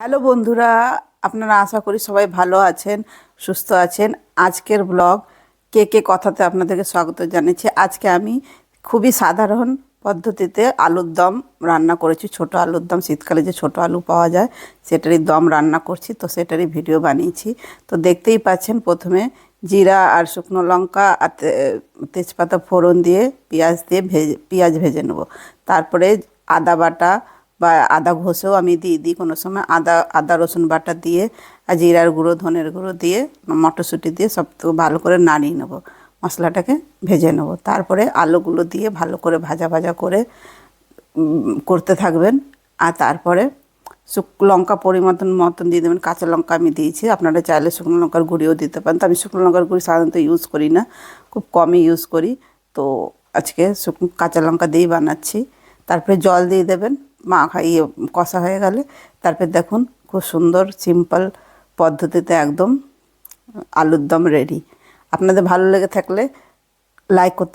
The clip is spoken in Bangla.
হ্যালো বন্ধুরা, আপনারা আশা করি সবাই ভালো আছেন, সুস্থ আছেন। আজকের ব্লগ কে কে কথাতে আপনাদেরকে স্বাগত জানিয়েছি আজকে আমি খুবই সাধারণ পদ্ধতিতে আলুর দম রান্না করেছি। ছোট আলুর দম, শীতকালে যে ছোট আলু পাওয়া যায়, সেটারই দম রান্না করছি, তো সেটারই ভিডিও বানিয়েছি। তো দেখতেই পাচ্ছেন, প্রথমে জিরা আর শুকনো লঙ্কা আর তেজপাতা ফোড়ন দিয়ে, পেঁয়াজ দিয়ে ভেজে, পেঁয়াজ ভেজে নেব। তারপরে আদা বাটা বা আদা ঘষেও আমি দিয়ে দিই কোনো সময়। আদা আদা, রসুন বাটা দিয়ে আর জিরার গুঁড়ো, ধনের গুঁড়ো দিয়ে মটরশুঁটি দিয়ে সব তো ভালো করে নাড়িয়ে নেব। মশলাটাকে ভেজে নেব। তারপরে আলুগুলো দিয়ে ভালো করে ভাজা ভাজা করে করতে থাকবেন। আর তারপরে শুক, লঙ্কা পরিমতন মতন দিয়ে দেবেন। কাঁচা লঙ্কা আমি দিয়েছি। আপনারা চাইলে শুকনো লঙ্কার গুঁড়িও দিতে পারেন। তো আমি শুকনো লঙ্কার গুঁড়ি সাধারণত ইউজ করি না। খুব কমই ইউজ করি। তো আজকে শুকনো কাঁচা লঙ্কা দিয়েই বানাচ্ছি। তারপরে জল দিয়ে দেবেন। মাখা ইয়ে কষা হয়ে গেলে, তারপর দেখুন খুব সুন্দর সিম্পল পদ্ধতিতে একদম আলুর দম রেডি আপনাদের ভালো লেগে থাকলে লাইক করতে